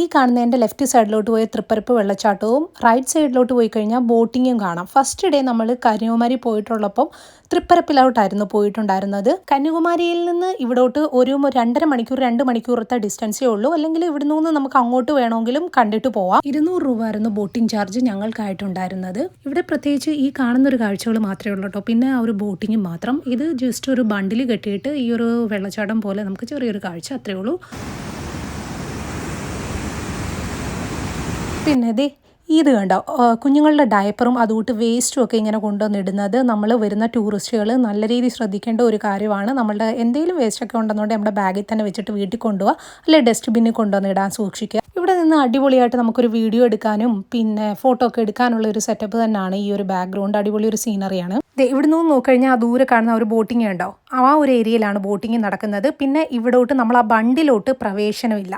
ഈ കാണുന്നതിന്റെ ലെഫ്റ്റ് സൈഡിലോട്ട് പോയ തൃപ്പരപ്പ് വെള്ളച്ചാട്ടവും റൈറ്റ് സൈഡിലോട്ട് പോയി കഴിഞ്ഞാൽ ബോട്ടിങ്ങും കാണാം. ഫസ്റ്റ് ഡേ നമ്മൾ കന്യാകുമാരി പോയിട്ടുള്ളപ്പം തൃപ്പരപ്പിലോട്ടായിരുന്നു പോയിട്ടുണ്ടായിരുന്നത്. കന്യാകുമാരിയിൽ നിന്ന് ഇവിടോട്ട് ഒരു രണ്ടര മണിക്കൂർ രണ്ട് മണിക്കൂറത്തെ ഡിസ്റ്റൻസേ ഉള്ളൂ. അല്ലെങ്കിൽ ഇവിടെ നിന്ന് നമുക്ക് അങ്ങോട്ട് വേണമെങ്കിലും കണ്ടിട്ട് പോവാം. ഇരുന്നൂറ് രൂപ ആയിരുന്നു ബോട്ടിംഗ് ചാർജ് ഞങ്ങൾക്കായിട്ടുണ്ടായിരുന്നത്. ഇവിടെ പ്രത്യേകിച്ച് ഈ കാണുന്ന ഒരു കാഴ്ചകൾ മാത്രമേ ഉള്ളൂ കേട്ടോ പിന്നെ ആ ഒരു ബോട്ടിങ് മാത്രം. ഇത് ജസ്റ്റ് ഒരു ബണ്ടിൽ കെട്ടിയിട്ട് ഈ ഒരു വെള്ളച്ചാട്ടം പോലെ നമുക്ക് ചെറിയൊരു കാഴ്ച അത്രേ ഉള്ളൂ. പിന്നെ ദേ ഇത് കണ്ടോ? കുഞ്ഞുങ്ങളുടെ ഡയപ്പറും അതുകൂട്ട് വേസ്റ്റും ഒക്കെ ഇങ്ങനെ കൊണ്ടുവന്നിടുന്നത് നമ്മൾ വരുന്ന ടൂറിസ്റ്റുകൾ നല്ല രീതിയിൽ ശ്രദ്ധിക്കേണ്ട ഒരു കാര്യമാണ്. നമ്മളുടെ എന്തെങ്കിലും വേസ്റ്റ് ഒക്കെ ഉണ്ടെന്നുണ്ടെങ്കിൽ നമ്മുടെ ബാഗിൽ തന്നെ വെച്ചിട്ട് വീട്ടിൽ കൊണ്ടുപോകുക അല്ലെങ്കിൽ ഡസ്റ്റ്ബിന്നിൽ കൊണ്ടുവന്നിടാൻ സൂക്ഷിക്കുക. ഇവിടെ നിന്ന് അടിപൊളിയായിട്ട് നമുക്കൊരു വീഡിയോ എടുക്കാനും പിന്നെ ഫോട്ടോ ഒക്കെ എടുക്കാനുള്ള ഒരു സെറ്റപ്പ് തന്നെയാണ് ഈ ഒരു ബാക്ക്ഗ്രൗണ്ട് അടിപൊളി ഒരു സീനറിയാണ് ഇവിടെ നിന്ന് നോക്കിക്കഴിഞ്ഞാൽ ആ ദൂരെ കാണുന്ന ഒരു ബോട്ടിംഗ് ഉണ്ടോ? ആ ഒരു ഏരിയയിലാണ് ബോട്ടിംഗ് നടക്കുന്നത്. പിന്നെ ഇവിടോട്ട് നമ്മൾ ആ ബണ്ടിലോട്ട് പ്രവേശനമില്ല.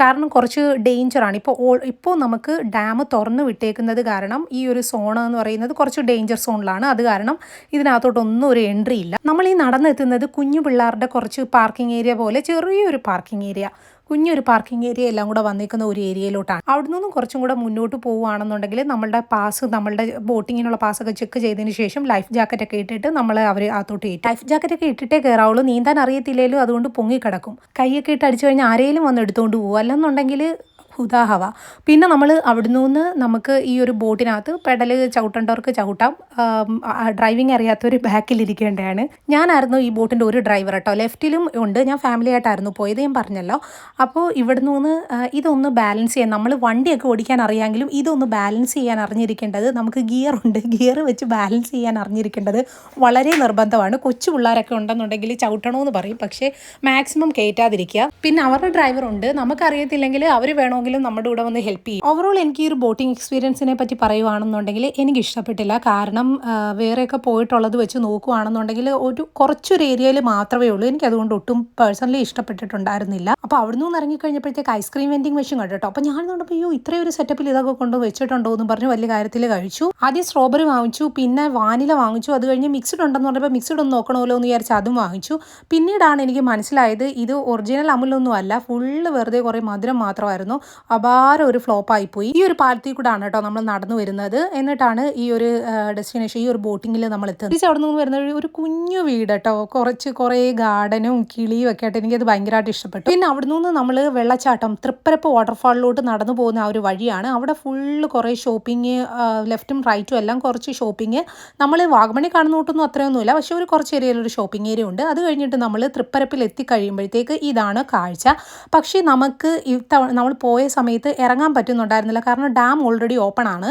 കാരണം കുറച്ച് ഡേഞ്ചറാണ് ഇപ്പോൾ ഓൾ ഇപ്പോൾ നമുക്ക് ഡാം തുറന്ന് വിട്ടേക്കുന്നത് കാരണം ഈ ഒരു സോൺ എന്ന് പറയുന്നത് കുറച്ച് ഡേഞ്ചർ സോണിലാണ്. അത് കാരണം ഇതിനകത്തോട്ടൊന്നും ഒരു എൻട്രി ഇല്ല. നമ്മൾ ഈ നടന്നെത്തുന്നത് കുഞ്ഞു പിള്ളേരുടെ കുറച്ച് പാർക്കിംഗ് ഏരിയ പോലെ ചെറിയൊരു പാർക്കിംഗ് ഏരിയ. കുഞ്ഞൊരു പാർക്കിംഗ് ഏരിയ എല്ലാം കൂടെ വന്നിരിക്കുന്ന ഒരു ഏരിയയിലോട്ടാണ് അവിടെ നിന്നും കുറച്ചും കൂടെ മുന്നോട്ട് പോവുകയാണെന്നുണ്ടെങ്കിൽ നമ്മളുടെ പാസ് നമ്മളുടെ ബോട്ടിങ്ങിനുള്ള പാസ്സൊക്കെ ചെക്ക് ചെയ്തതിന് ശേഷം ലൈഫ് ജാക്കറ്റ് ഒക്കെ ഇട്ടിട്ട് നമ്മൾ അവർ അകത്തോട്ട് കയറ്റും. ലൈഫ് ജാക്കറ്റ് ഒക്കെ ഇട്ടിട്ടേ കയറാവുള്ളൂ നീന്താൻ അറിയത്തില്ലേലും അതുകൊണ്ട് പൊങ്ങിക്കിടക്കും. കൈയൊക്കെ ഇട്ട് അടിച്ചു കഴിഞ്ഞാൽ ആരെങ്കിലും വന്ന് എടുത്തുകൊണ്ട് പോകും അല്ലെന്നുണ്ടെങ്കിൽ ഹുദാഹവ പിന്നെ നമ്മൾ അവിടുന്ന് നിന്ന് നമുക്ക് ഈ ഒരു ബോട്ടിനകത്ത് പെഡൽ ചവിട്ടേണ്ടവർക്ക് ചവിട്ടാം. ഡ്രൈവിംഗ് അറിയാത്തവർ ബാക്കിലിരിക്കേണ്ടതാണ് ഞാനായിരുന്നു ഈ ബോട്ടിന്റെ ഒരു ഡ്രൈവർ കേട്ടോ. ലെഫ്റ്റിലും ഉണ്ട്. ഞാൻ ഫാമിലി ആയിട്ടായിരുന്നു പോയത്. ഞാൻ പറഞ്ഞല്ലോ. അപ്പോൾ ഇവിടുന്ന് നിന്ന് ഇതൊന്ന് ബാലൻസ് ചെയ്യാൻ നമ്മൾ വണ്ടിയൊക്കെ ഓടിക്കാൻ അറിയാമെങ്കിലും ഇതൊന്ന് ബാലൻസ് ചെയ്യാൻ അറിഞ്ഞിരിക്കേണ്ടത് നമുക്ക് ഗിയർ ഉണ്ട്. ഗിയർ വെച്ച് ബാലൻസ് ചെയ്യാൻ അറിഞ്ഞിരിക്കേണ്ടത് വളരെ നിർബന്ധമാണ്. കൊച്ചു പിള്ളേരൊക്കെ ഉണ്ടെന്നുണ്ടെങ്കിൽ ചവിട്ടണമെന്ന് പറയും. പക്ഷേ മാക്സിമം കയറ്റാതിരിക്കുക പിന്നെ അവരുടെ ഡ്രൈവർ ഉണ്ട്. നമുക്കറിയത്തില്ലെങ്കിൽ അവർ വേണമെങ്കിലും നമ്മുടെ കൂടെ വന്ന് ഹെൽപ്പ് ചെയ്യും. ഓവറോൾ എനിക്ക് ഈ ഒരു ബോട്ടിംഗ് എക്സ്പീരിയൻസിനെ പറ്റി പറയുവാണെന്നുണ്ടെങ്കിൽ എനിക്ക് ഇഷ്ടപ്പെട്ടില്ല കാരണം വേറെയൊക്കെ പോയിട്ടുള്ളത് വെച്ച് നോക്കുവാണെന്നുണ്ടെങ്കിൽ ഒരു കുറച്ചൊരു ഏരിയയിൽ മാത്രമേ ഉള്ളൂ. എനിക്ക് അതുകൊണ്ട് ഒട്ടും പേഴ്സണലി ഇഷ്ടപ്പെട്ടിട്ടുണ്ടായിരുന്നില്ല. അപ്പോൾ അവിടെ നിന്ന് ഇറങ്ങിക്കഴിഞ്ഞപ്പോഴത്തേക്ക് ഐസ്ക്രീം വെൻഡിങ് മെഷീൻ കണ്ടോ അപ്പോൾ ഞാൻ കണ്ടപ്പോൾ അയ്യോ ഇത്രയും ഒരു സെറ്റപ്പിൽ ഇതൊക്കെ കൊണ്ട് വെച്ചിട്ടുണ്ടോ? എന്ന് പറഞ്ഞ് വലിയ കാര്യത്തിൽ കഴിച്ചു. ആദ്യം സ്ട്രോബെറി വാങ്ങിച്ചു പിന്നെ വാനില വാങ്ങിച്ചു. അത് കഴിഞ്ഞ് മിക്സ്ഡ് ഉണ്ടെന്ന് പറഞ്ഞപ്പോൾ മിക്സ്ഡ് ഒന്ന് നോക്കണമല്ലോ എന്ന് വിചാരിച്ച് അതും വാങ്ങിച്ചു. പിന്നീടാണ് എനിക്ക് മനസ്സിലായത് ഇത് ഒറിജിനൽ അമുലൊന്നും അല്ല. ഫുള്ള് വെറുതെ കുറേ മധുരം മാത്രമായിരുന്നു. അപാര ഒരു ഫ്ലോപ്പായി പോയി ഈ ഒരു പാലത്തിൽ കൂടാണ് കേട്ടോ നമ്മൾ നടന്നു വരുന്നത്. എന്നിട്ടാണ് ഈ ഒരു ഡെസ്റ്റിനേഷൻ ഈ ഒരു ബോട്ടിങ്ങിൽ നമ്മൾ എത്തുന്നത്. തിരിച്ച് അവിടെ നിന്ന് വരുന്ന ഒരു കുഞ്ഞു വീട് കേട്ടോ കുറച്ച് കുറേ ഗാർഡനും കിളിയും ഒക്കെ ആയിട്ട് എനിക്കത് ഭയങ്കരമായിട്ട് ഇഷ്ടപ്പെട്ടു. പിന്നെ അവിടെ നിന്ന് നമ്മൾ വെള്ളച്ചാട്ടം തൃപ്പരപ്പ് വാട്ടർഫാളിലോട്ട് നടന്നു പോകുന്ന ആ ഒരു വഴിയാണ്. അവിടെ ഫുള്ള് കുറേ ഷോപ്പിംഗ് ലെഫ്റ്റും റൈറ്റും എല്ലാം കുറച്ച് ഷോപ്പിംഗ് നമ്മൾ വാഗമണി കാണുന്ന കൂട്ടൊന്നും അത്രയൊന്നുമില്ല. പക്ഷേ ഒരു കുറച്ച് ഏരിയയിൽ ഒരു ഷോപ്പിംഗ് ഏരിയ ഉണ്ട്. അത് കഴിഞ്ഞിട്ട് നമ്മൾ തൃപ്പരപ്പിൽ എത്തിക്കഴിയുമ്പോഴത്തേക്ക് ഇതാണ് കാഴ്ച. പക്ഷേ നമുക്ക് ഇത്തവണ നമ്മൾ പോയ സമയത്ത് ഇറങ്ങാൻ പറ്റുന്നുണ്ടായിരുന്നില്ല. കാരണം ഡാം ഓൾറെഡി ഓപ്പൺ ആണ്.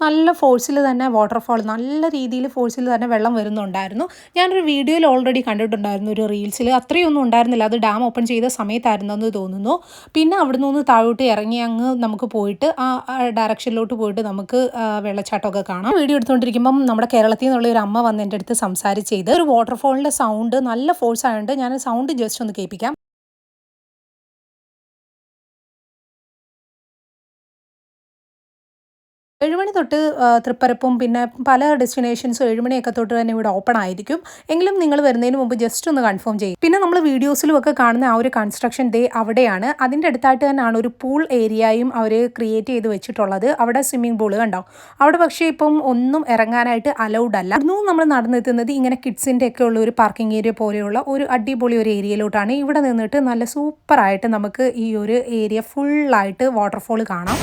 നല്ല ഫോഴ്സിൽ തന്നെ വാട്ടർഫാൾ നല്ല രീതിയിൽ ഫോഴ്സിൽ തന്നെ വെള്ളം വരുന്നുണ്ടായിരുന്നു. ഞാനൊരു വീഡിയോയിൽ ഓൾറെഡി കണ്ടിട്ടുണ്ടായിരുന്നു ഒരു റീൽസിൽ അത്രയൊന്നും ഉണ്ടായിരുന്നില്ല. അത് ഡാം ഓപ്പൺ ചെയ്ത സമയത്തായിരുന്നെന്ന് തോന്നുന്നു. പിന്നെ അവിടെ നിന്ന് താഴോട്ട് ഇറങ്ങി അങ്ങ് നമുക്ക് പോയിട്ട് ആ ഡയറക്ഷനിലോട്ട് പോയിട്ട് നമുക്ക് വെള്ളച്ചാട്ടമൊക്കെ കാണാം. വീഡിയോ എടുത്തുകൊണ്ടിരിക്കുമ്പം നമ്മുടെ കേരളത്തിൽ നിന്നുള്ള ഒരു അമ്മ വന്ന് എന്റെ അടുത്ത് സംസാരിച്ചത് ഒരു വാട്ടർഫോളിന്റെ സൗണ്ട് നല്ല ഫോഴ്സ് ആയതുകൊണ്ട് ഞാൻ സൗണ്ട് ജസ്റ്റ് ഒന്ന് കേൾപ്പിക്കാം. ഏഴുമണി തൊട്ട് തൃപ്പരപ്പും പിന്നെ പല ഡെസ്റ്റിനേഷൻസും ഏഴുമണിയൊക്കെ തൊട്ട് തന്നെ ഇവിടെ ഓപ്പൺ ആയിരിക്കും. എങ്കിലും നിങ്ങൾ വരുന്നതിന് മുമ്പ് ജസ്റ്റ് ഒന്ന് കൺഫേം ചെയ്യും. പിന്നെ നമ്മൾ വീഡിയോസിലും ഒക്കെ കാണുന്ന ആ ഒരു കൺസ്ട്രക്ഷൻ ഡേ അവിടെയാണ്. അതിന്റെ അടുത്തായിട്ട് തന്നെയാണ് ഒരു പൂൾ ഏരിയയും അവർ ക്രിയേറ്റ് ചെയ്ത് വെച്ചിട്ടുള്ളത്. അവിടെ സ്വിമ്മിംഗ് പൂൾ കണ്ടോ? അവിടെ പക്ഷേ ഇപ്പം ഒന്നും ഇറങ്ങാനായിട്ട് അലൗഡ് അല്ല. ഇന്നും നമ്മൾ നടന്നെത്തുന്നത് ഇങ്ങനെ കിഡ്സിന്റെ ഒക്കെ ഉള്ള ഒരു പാർക്കിംഗ് ഏരിയ പോലെയുള്ള ഒരു അടിപൊളി ഒരു ഏരിയയിലോട്ടാണ് ഇവിടെ നിന്നിട്ട് നല്ല സൂപ്പറായിട്ട് നമുക്ക് ഈ ഒരു ഏരിയ ഫുള്ളായിട്ട് വാട്ടർഫോൾ കാണാം.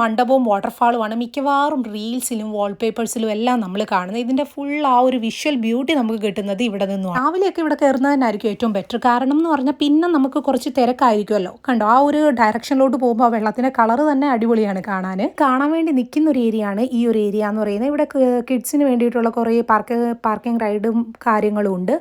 മണ്ഡപവും വാട്ടർഫാളുമാണ് മിക്കവാറും റീൽസിലും വാൾപേപ്പേഴ്സിലും എല്ലാം നമ്മൾ കാണുന്നത്. ഇതിന്റെ ഫുൾ ആ ഒരു വിഷ്വൽ ബ്യൂട്ടി നമുക്ക് കിട്ടുന്നത് ഇവിടെ നിന്നും രാവിലെയൊക്കെ ഇവിടെ കയറുന്നതിനായിരിക്കും ഏറ്റവും ബെറ്റർ കാരണം എന്ന് പറഞ്ഞാൽ പിന്നെ നമുക്ക് കുറച്ച് തിരക്കായിരിക്കുമല്ലോ കണ്ടോ ആ ഒരു ഡയറക്ഷനിലോട്ട് പോകുമ്പോൾ ആ വെള്ളത്തിന്റെ കളർ തന്നെ അടിപൊളിയാണ് കാണാൻ കാണാൻ വേണ്ടി നിൽക്കുന്ന ഒരു ഏരിയ ആണ് ഈ ഒരു ഏരിയ എന്ന് പറയുന്നത്. ഇവിടെ കിഡ്സിന് വേണ്ടിയിട്ടുള്ള കുറേ പാർക്ക് പാർക്കിംഗ് റൈഡും കാര്യങ്ങളും ഉണ്ട്.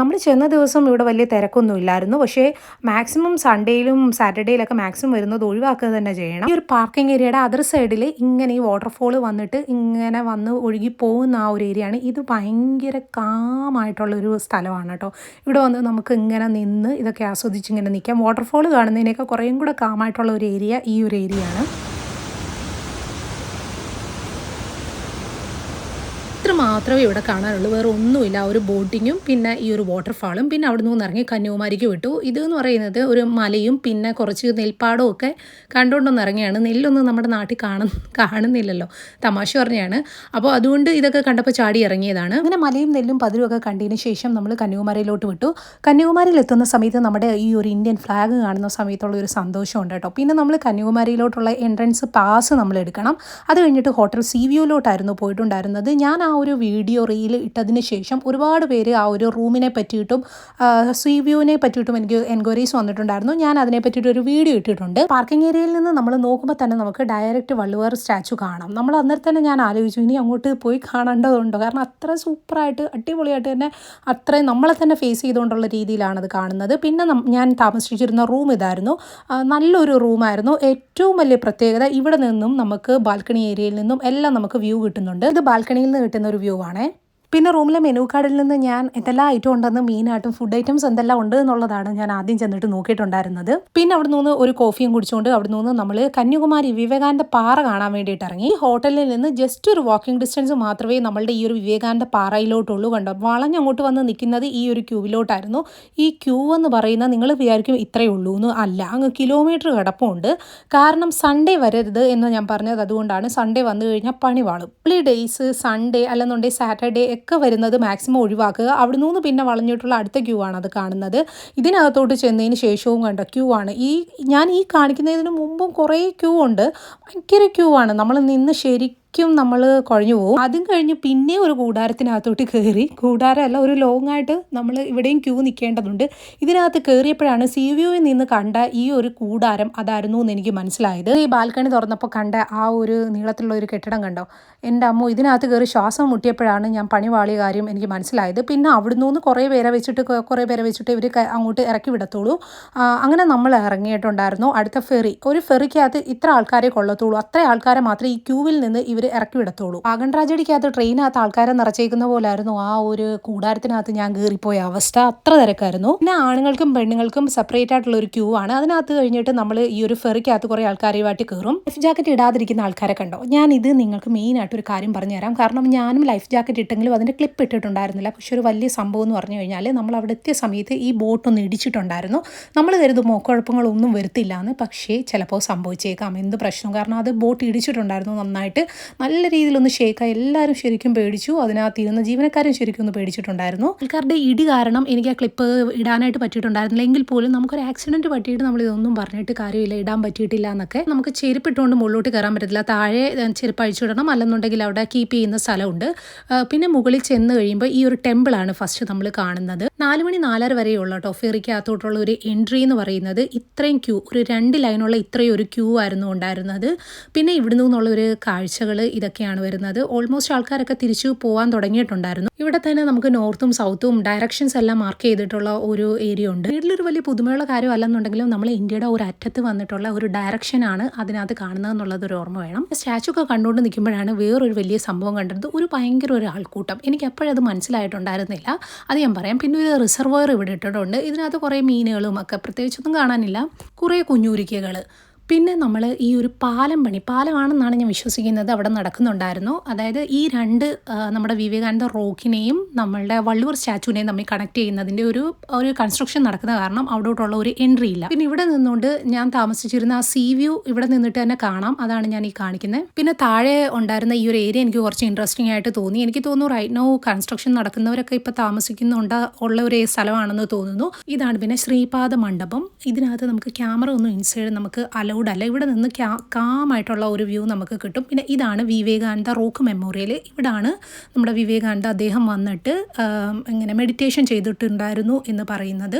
നമ്മൾ ചെന്ന ദിവസം ഇവിടെ വലിയ തിരക്കൊന്നും ഇല്ലായിരുന്നു. പക്ഷേ മാക്സിമം സൺഡേയിലും സാറ്റർഡേയിലൊക്കെ മാക്സിമം വരുന്നത് ഒഴിവാക്കുക തന്നെ ചെയ്യണം. ഈ ഒരു പാർക്കിംഗ് ഏരിയയുടെ അതർ സൈഡിൽ ഇങ്ങനെ ഈ വാട്ടർഫോൾ വന്നിട്ട് ഇങ്ങനെ വന്ന് ഒഴുകി പോകുന്ന ആ ഒരു ഏരിയയാണ് ഇത് ഭയങ്കര കാമായിട്ടുള്ളൊരു സ്ഥലമാണ് കേട്ടോ ഇവിടെ വന്ന് നമുക്ക് ഇങ്ങനെ നിന്ന് ഇതൊക്കെ ആസ്വദിച്ച് ഇങ്ങനെ നിൽക്കാം വാട്ടർഫോൾ കാണുന്നതിനൊക്കെ കുറേയും കൂടെ കാമായിട്ടുള്ള ഒരു ഏരിയ ഈ ഒരു ഏരിയ മാത്രമേ ഇവിടെ കാണാനുള്ളൂ. വേറെ ഒന്നുമില്ല. ഒരു ബോട്ടിങ്ങും പിന്നെ ഈ ഒരു വാട്ടർഫാളും പിന്നെ അവിടെ നിന്ന് ഇറങ്ങി കന്യാകുമാരിക്ക് വിട്ടു. ഇത് എന്ന് പറയുന്നത് ഒരു മലയും പിന്നെ കുറച്ച് നെൽപ്പാടവും ഒക്കെ കണ്ടുകൊണ്ടൊന്ന് ഇറങ്ങിയാണ്. നെല്ലൊന്നും നമ്മുടെ നാട്ടിൽ കാണ കാണുന്നില്ലല്ലോ. തമാശ പറഞ്ഞാണ്. അപ്പോൾ അതുകൊണ്ട് ഇതൊക്കെ കണ്ടപ്പോൾ ചാടി ഇറങ്ങിയതാണ്. അങ്ങനെ മലയും നെല്ലും പതിരും ഒക്കെ കണ്ടതിന് ശേഷം നമ്മൾ കന്യാകുമാരിയിലോട്ട് വിട്ടു. കന്യാകുമാരിയിൽ എത്തുന്ന സമയത്ത് നമ്മുടെ ഈ ഒരു ഇന്ത്യൻ ഫ്ലാഗ് കാണുന്ന സമയത്തുള്ള ഒരു സന്തോഷമുണ്ട് കേട്ടോ. പിന്നെ നമ്മൾ കന്യാകുമാരിയിലോട്ടുള്ള എൻട്രൻസ് പാസ് നമ്മൾ എടുക്കണം. അത് കഴിഞ്ഞിട്ട് ഹോട്ടൽ സി വ്യൂലോട്ടായിരുന്നു പോയിട്ടുണ്ടായിരുന്നത്. ഞാൻ ആ ഒരു വീഡിയോ റീൽ ഇട്ടതിന് ശേഷം ഒരുപാട് പേര് ആ ഒരു റൂമിനെ പറ്റിയിട്ടും സി വ്യൂവിനെ പറ്റിയിട്ടും എനിക്ക് എൻക്വയറീസ് വന്നിട്ടുണ്ടായിരുന്നു. ഞാൻ അതിനെ പറ്റിയിട്ട് ഒരു വീഡിയോ ഇട്ടിട്ടുണ്ട്. പാർക്കിംഗ് ഏരിയയിൽ നിന്ന് നമ്മൾ നോക്കുമ്പോൾ തന്നെ നമുക്ക് ഡയറക്റ്റ് വള്ളുവർ സ്റ്റാച്ചു കാണാം. നമ്മൾ അന്നേരം തന്നെ ഞാൻ ആലോചിച്ചു ഇനി അങ്ങോട്ട് പോയി കാണേണ്ടതുണ്ടോ? കാരണം അത്ര സൂപ്പറായിട്ട് അടിപൊളിയായിട്ട് തന്നെ അത്രയും നമ്മളെ തന്നെ ഫേസ് ചെയ്തുകൊണ്ടുള്ള രീതിയിലാണ് അത് കാണുന്നത്. പിന്നെ ഞാൻ താമസിച്ചിരുന്ന റൂം ഇതായിരുന്നു. നല്ലൊരു റൂമായിരുന്നു. ഏറ്റവും വലിയ പ്രത്യേകത ഇവിടെ നിന്നും നമുക്ക് ബാൽക്കണി ഏരിയയിൽ നിന്നും എല്ലാം നമുക്ക് വ്യൂ കിട്ടുന്നുണ്ട്. ഇത് ബാൽക്കണിയിൽ നിന്ന് കിട്ടുന്ന ഒരു വ്യൂ ആണേ പിന്നെ റൂമിലെ മെനു കാർഡിൽ നിന്ന് ഞാൻ എന്തെല്ലാം ഐറ്റം ഉണ്ടെന്ന് മെയിനായിട്ടും ഫുഡ് ഐറ്റംസ് എന്തെല്ലാം ഉണ്ട് എന്നുള്ളതാണ് ഞാൻ ആദ്യം ചെന്നിട്ട് നോക്കിയിട്ടുണ്ടായിരുന്നത്. പിന്നെ അവിടെ നിന്ന് ഒരു കോഫിയും കുടിച്ചുകൊണ്ട് അവിടെ നിന്ന് നമ്മൾ കന്യാകുമാരി വിവേകാനന്ദ പാറ കാണാൻ വേണ്ടിയിട്ട് ഇറങ്ങി ഹോട്ടലിൽ നിന്ന് ജസ്റ്റ് ഒരു വാക്കിംഗ് ഡിസ്റ്റൻസ് മാത്രമേ നമ്മളുടെ ഈ ഒരു വിവേകാനന്ദ പാറയിലോട്ടുള്ളൂ കണ്ടോ? വളഞ്ഞങ്ങോട്ട് വന്ന് നിൽക്കുന്നത് ഈ ഒരു ക്യൂവിലോട്ടായിരുന്നു. ഈ ക്യൂ എന്ന് പറയുന്നത് നിങ്ങൾ വിചാരിക്കും ഇത്രയേ ഉള്ളൂ എന്ന് അല്ല. അങ്ങ് കിലോമീറ്റർ കിടപ്പുണ്ട്. കാരണം സൺഡേ വരരുത് എന്ന് ഞാൻ പറഞ്ഞത് അതുകൊണ്ടാണ്. സൺഡേ വന്നു കഴിഞ്ഞാൽ പണി വാളും. ഹോളിഡേയ്സ് സൺഡേ അല്ലെന്നുണ്ടെങ്കിൽ സാറ്റർഡേ ഒക്കെ വരുന്നത് മാക്സിമം ഒഴിവാക്കുക. അവിടെ നിന്ന് പിന്നെ വളഞ്ഞിട്ടുള്ള അടുത്ത ക്യൂ ആണ് അത് കാണുന്നത്. ഇതിനകത്തോട്ട് ചെന്നതിന് ശേഷവും കണ്ട ക്യൂ ആണ്. ഈ ഞാൻ ഈ കാണിക്കുന്നതിന് മുമ്പും കുറേ ക്യൂ ഉണ്ട്. ഭയങ്കര ക്യൂ ആണ്. നമ്മൾ നിന്ന് ശരിക്കും നമ്മൾ കുഴഞ്ഞു പോകും അതും കഴിഞ്ഞ് പിന്നെ ഒരു കൂടാരത്തിനകത്തോട്ട് കയറി കൂടാരമല്ല ഒരു ലോങ് ആയിട്ട് നമ്മൾ ഇവിടെയും ക്യൂ നിൽക്കേണ്ടതുണ്ട് ഇതിനകത്ത് കയറിയപ്പോഴാണ് സി വ്യൂവിൽ നിന്ന് കണ്ട ഈ ഒരു കൂടാരം അതായിരുന്നു എന്ന് എനിക്ക് മനസ്സിലായത്. ഈ ബാൽക്കണി തുറന്നപ്പോൾ കണ്ട ആ ഒരു നീളത്തിലുള്ള ഒരു കെട്ടിടം കണ്ടോ? എന്റെ അമ്മ ഇതിനകത്ത് കയറി ശ്വാസം മുട്ടിയപ്പോഴാണ് ഞാൻ പണിവാളിയ കാര്യം എനിക്ക് മനസ്സിലായത്. പിന്നെ അവിടുന്ന് നിന്ന് കുറേ പേരെ വെച്ചിട്ട് കുറേ പേരെ വെച്ചിട്ട് ഇവർ അങ്ങോട്ട് ഇറക്കി വിടത്തുള്ളൂ. അങ്ങനെ നമ്മൾ ഇറങ്ങിയിട്ടുണ്ടായിരുന്നു അടുത്ത ഫെറി ഒരു ഫെറിക്കകത്ത് ഇത്ര ആൾക്കാരെ കൊള്ളത്തുള്ളൂ. അത്ര ആൾക്കാരെ മാത്രമേ ഈ ക്യൂവിൽ നിന്ന് ഇവർ ഇറക്കി വിടത്തുള്ളൂ പാകൻ ട്രാജഡിക്കകത്ത് ട്രെയിനകത്ത് ആൾക്കാരെ നിറച്ചേക്കുന്ന പോലായിരുന്നു ആ ഒരു കൂടാരത്തിനകത്ത് ഞാൻ കയറിപ്പോയ അവസ്ഥ. അത്ര തിരക്കായിരുന്നു. പിന്നെ ആണുങ്ങൾക്കും പെണ്ണുങ്ങൾക്കും സെപ്പറേറ്റ് ആയിട്ടുള്ള ഒരു ക്യൂ ആണ്. അതിനകത്ത് കഴിഞ്ഞിട്ട് നമ്മൾ ഈ ഒരു ഫെറിക്കകത്ത് കുറേ ആൾക്കാരുമായിട്ട് കയറും ലൈഫ് ജാക്കറ്റ് ഇടാതിരിക്കുന്ന ആൾക്കാരെ കണ്ടോ? ഞാൻ ഇത് നിങ്ങൾക്ക് മെയിൻ ആയിട്ട് ഒരു കാര്യം പറഞ്ഞു തരാം. കാരണം ഞാനും ലൈഫ് ജാക്കറ്റ് ഇട്ടെങ്കിലും അതിന്റെ ക്ലിപ്പ് ഇട്ടിട്ടുണ്ടായിരുന്നില്ല. പക്ഷെ ഒരു വലിയ സംഭവം എന്ന് പറഞ്ഞു കഴിഞ്ഞാൽ നമ്മൾ അവിടെ എത്തിയ സമയത്ത് ഈ ബോട്ട് ഒന്ന് ഇടിച്ചിട്ടുണ്ടായിരുന്നു. നമ്മൾ കരുതുമോ കുഴപ്പങ്ങളൊന്നും വരുത്തില്ല എന്ന്. പക്ഷേ ചിലപ്പോൾ സംഭവിച്ചേക്കാം. എന്ത് പ്രശ്നം? കാരണം അത് ബോട്ട് ഇടിച്ചിട്ടുണ്ടായിരുന്നു നന്നായിട്ട്. നല്ല രീതിയിലൊന്ന് ഷേക്കായി. എല്ലാവരും ശരിക്കും പേടിച്ചു. അതിനകത്ത് ഇരുന്ന ജീവനക്കാരും ശരിക്കും ഒന്ന് പേടിച്ചിട്ടുണ്ടായിരുന്നു. ആൾക്കാരുടെ ഇടി കാരണം എനിക്ക് ആ ക്ലിപ്പ് ഇടാനായിട്ട് പറ്റിയിട്ടുണ്ടായിരുന്നില്ല. എങ്കിൽ പോലും നമുക്കൊരു ആക്സിഡന്റ് പറ്റിയിട്ട് നമ്മൾ ഇതൊന്നും പറഞ്ഞിട്ട് കാര്യമില്ല. ഇടാൻ പറ്റിയിട്ടില്ല എന്നൊക്കെ. നമുക്ക് ചെരുപ്പിട്ടുകൊണ്ട് മുകളിലോട്ട് കയറാൻ പറ്റത്തില്ല. താഴെ ചെരുപ്പ് അഴിച്ചിടണം. അല്ലെന്നുണ്ടെങ്കിൽ അവിടെ കീപ്പ് ചെയ്യുന്ന സ്ഥലമുണ്ട്. പിന്നെ മുകളിൽ ചെന്ന് കഴിയുമ്പോൾ ഈ ഒരു ടെമ്പിളാണ് ഫസ്റ്റ് നമ്മൾ കാണുന്നത്. നാല് മണി നാലര വരെയുള്ള കേട്ടോ ഫെറിക്കകത്തോട്ടുള്ള ഒരു എൻട്രി എന്ന് പറയുന്നത് ഇത്രയും ക്യൂ ഒരു രണ്ട് ലൈനുള്ള ഇത്രയും ഒരു ക്യൂ ആയിരുന്നു ഉണ്ടായിരുന്നത്. പിന്നെ ഇവിടുന്ന് നിന്നുള്ള ഒരു കാഴ്ചകൾ ഇതൊക്കെയാണ് വരുന്നത്. ഓൾമോസ്റ്റ് ആൾക്കാരൊക്കെ തിരിച്ചു പോകാൻ തുടങ്ങിയിട്ടുണ്ടായിരുന്നു. ഇവിടെ തന്നെ നമുക്ക് നോർത്തും സൗത്തും ഡയറക്ഷൻസ് എല്ലാം മാർക്ക് ചെയ്തിട്ടുള്ള ഒരു ഏരിയ ഉണ്ട്. വീട്ടിലൊരു വലിയ പുതുമയുള്ള കാര്യം അല്ലെന്നുണ്ടെങ്കിലും നമ്മൾ ഇന്ത്യയുടെ ഒരു അറ്റത്ത് വന്നിട്ടുള്ള ഒരു ഡയറക്ഷനാണ് അതിനകത്ത് കാണുന്നത് എന്നുള്ളത് ഒരു ഓർമ്മ വേണം. സ്റ്റാച്ചു ഒക്കെ കണ്ടുകൊണ്ട് നിൽക്കുമ്പോഴാണ് വേറൊരു വലിയ സംഭവം കണ്ടത് ഒരു ഭയങ്കര ഒരു ആൾക്കൂട്ടം. എനിക്ക് എപ്പോഴത് മനസ്സിലായിട്ടുണ്ടായിരുന്നില്ല. അത് ഞാൻ പറയാം. പിന്നെ ഒരു റിസർവോയർ ഇവിടെ ഇട്ടിട്ടുണ്ട്. ഇതിനകത്ത് കുറേ മീനുകളും ഒക്കെ പ്രത്യേകിച്ചൊന്നും കാണാനില്ല. കുറേ കുഞ്ഞൂരിക്കകൾ പിന്നെ നമ്മൾ ഈ ഒരു പാലം പണി പാലമാണെന്നാണ് ഞാൻ വിശ്വസിക്കുന്നത് അവിടെ നടക്കുന്നുണ്ടായിരുന്നു. അതായത് ഈ രണ്ട് നമ്മുടെ വിവേകാനന്ദ റോക്കിനെയും നമ്മളുടെ വള്ളുവർ സ്റ്റാച്ചുവിനെയും തമ്മിൽ കണക്ട് ചെയ്യുന്നതിന്റെ ഒരു ഒരു കൺസ്ട്രക്ഷൻ നടക്കുന്ന കാരണം അവിടോട്ടുള്ള ഒരു എൻട്രി ഇല്ല. പിന്നെ ഇവിടെ നിന്നുകൊണ്ട് ഞാൻ താമസിച്ചിരുന്ന ആ സീ വ്യൂ ഇവിടെ നിന്നിട്ട് തന്നെ കാണാം. അതാണ് ഞാൻ ഈ കാണിക്കുന്നത്. പിന്നെ താഴെ ഉണ്ടായിരുന്ന ഈ ഒരു ഏരിയ എനിക്ക് കുറച്ച് ഇൻട്രസ്റ്റിംഗ് ആയിട്ട് തോന്നി. എനിക്ക് തോന്നുന്നു റൈറ്റ് നോ കൺസ്ട്രക്ഷൻ നടക്കുന്നവരൊക്കെ ഇപ്പോൾ താമസിക്കുന്നുണ്ട് ഉള്ള ഒരു സ്ഥലമാണെന്ന് തോന്നുന്നു. ഇതാണ് പിന്നെ ശ്രീപാദ മണ്ഡപം. ഇതിനകത്ത് നമുക്ക് ക്യാമറ ഒന്നും ഇൻസൈഡ് നമുക്ക് അലൗഡ് അല്ല ഇവിടെ നിന്ന് കാമായിട്ടുള്ള ഒരു വ്യൂ നമുക്ക് കിട്ടും. പിന്നെ ഇതാണ് വിവേകാനന്ദ റോക്ക് മെമ്മോറിയൽ. ഇവിടാണ് നമ്മുടെ വിവേകാനന്ദ അദ്ദേഹം വന്നിട്ട് ഇങ്ങനെ മെഡിറ്റേഷൻ ചെയ്തിട്ടുണ്ടായിരുന്നു എന്ന് പറയുന്നത്.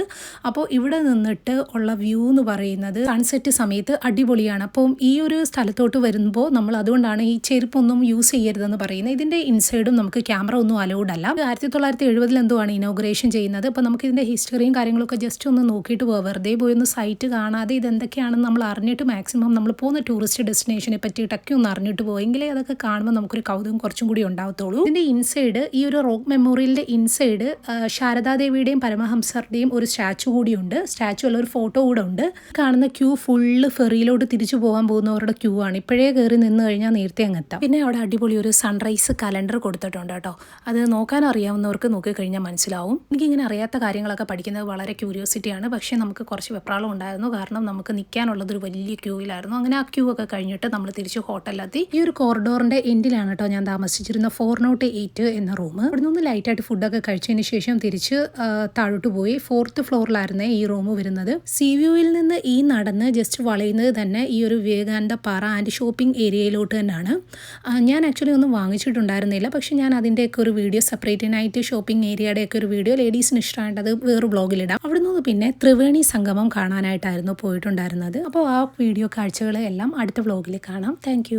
അപ്പോൾ ഇവിടെ നിന്നിട്ട് ഉള്ള വ്യൂ എന്ന് പറയുന്നത് സൺസെറ്റ് സമയത്ത് അടിപൊളിയാണ്. അപ്പോൾ ഈ ഒരു സ്ഥലത്തോട്ട് വരുമ്പോൾ നമ്മൾ അതുകൊണ്ടാണ് ഈ ചെരുപ്പൊന്നും യൂസ് ചെയ്യരുതെന്ന് പറയുന്നത്. ഇതിന്റെ ഇൻസൈഡും നമുക്ക് ക്യാമറ ഒന്നും അലൗഡ് അല്ല. ആയിരത്തി തൊള്ളായിരത്തി എഴുപതിൽ എന്തോ ആണ് ഇനോഗ്രേഷൻ ചെയ്യുന്നത്. അപ്പോൾ നമുക്ക് ഇതിന്റെ ഹിസ്റ്ററിയും കാര്യങ്ങളൊക്കെ ജസ്റ്റ് ഒന്ന് നോക്കിയിട്ട് പോകാം വെറുതെ പോയി ഒന്ന് സൈറ്റ് കാണാതെ ഇത് എന്തൊക്കെയാണെന്ന് നമ്മൾ അറിഞ്ഞിട്ട് മാക്സിമം നമ്മൾ പോകുന്ന ടൂറിസ്റ്റ് ഡെസ്റ്റിനേഷനെ പറ്റിയിട്ടൊക്കെ ഒന്ന് അറിഞ്ഞിട്ട് പോയെങ്കിലേ അതൊക്കെ കാണുമ്പോൾ നമുക്കൊരു കൗതുകം കുറച്ചും കൂടി ഉണ്ടാവത്തുള്ളൂ. ഇതിന്റെ ഇൻസൈഡ് ഈ ഒരു റോക്ക് മെമ്മോറിയലിന്റെ ഇൻസൈഡ് ശാരദാദേവിയുടെയും പരമഹംസറുടെയും ഒരു സ്റ്റാച്ചു കൂടിയുണ്ട്. സ്റ്റാച്ചു ഉള്ള ഒരു ഫോട്ടോ കൂടെ ഉണ്ട്. കാണുന്ന ക്യൂ ഫുള്ള് ഫെറിയിലോട്ട് തിരിച്ചു പോകാൻ പോകുന്നവരുടെ ക്യൂ ആണ്. ഇപ്പോഴേ കയറി നിന്ന് കഴിഞ്ഞാൽ നേരത്തെ അങ്ങ് എത്താം. പിന്നെ അവിടെ അടിപൊളി ഒരു സൺറൈസ് കലണ്ടർ കൊടുത്തിട്ടുണ്ട് കേട്ടോ. അത് നോക്കാൻ അറിയാവുന്നവർക്ക് നോക്കിക്കഴിഞ്ഞാൽ മനസ്സിലാവും. എനിക്കിങ്ങനെ അറിയാത്ത കാര്യങ്ങളൊക്കെ പഠിക്കുന്നത് വളരെ ക്യൂരിയോസിറ്റിയാണ് പക്ഷേ നമുക്ക് കുറച്ച് വെപ്രാളം ഉണ്ടായിരുന്നു. കാരണം നമുക്ക് നിൽക്കാനുള്ളത് ഒരു വലിയ ക്യൂവിലായിരുന്നു. അങ്ങനെ ആ ക്യൂ ഒക്കെ കഴിഞ്ഞിട്ട് നമ്മൾ തിരിച്ച് ഹോട്ടലിലെത്തി. ഈ ഒരു കോറിഡോറിന്റെ എൻഡിലാണ് കേട്ടോ ഞാൻ താമസിച്ചിരുന്ന ഫോർ നോട്ട് എയ്റ്റ് എന്ന റൂം. ഇവിടെ നിന്ന് ലൈറ്റായിട്ട് ഫുഡൊക്കെ കഴിച്ചതിന് ശേഷം തിരിച്ച് താഴോട്ട് പോയി ഫോർത്ത് ഫ്ലോറിലായിരുന്നു ഈ റൂം വരുന്നത്. സി വ്യൂവിൽ നിന്ന് ഈ നടന്ന് ജസ്റ്റ് വളയുന്നത് തന്നെ ഈ ഒരു വിവേകാനന്ദ പാറ ആൻഡ് ഷോപ്പിംഗ് ഏരിയയിലോട്ട് തന്നെയാണ്. ഞാൻ ആക്ച്വലി ഒന്നും വാങ്ങിച്ചിട്ടുണ്ടായിരുന്നില്ല. പക്ഷെ ഞാൻ അതിന്റെയൊക്കെ ഒരു വീഡിയോ സെപ്പറേറ്റിനായിട്ട് ഷോപ്പിംഗ് ഏരിയയുടെയൊക്കെ ഒരു വീഡിയോ ലേഡീസിന് ഇഷ്ടമായിട്ട് അത് വേറെ ബ്ലോഗിലിടാം അവിടെ നിന്ന് പിന്നെ ത്രിവേണി സംഗമം കാണാനായിട്ടായിരുന്നു പോയിട്ടുണ്ടായിരുന്നത്. അപ്പോൾ ആ വീഡിയോ കാഴ്ചകളെല്ലാം അടുത്ത വ്ളോഗിൽ കാണാം. താങ്ക്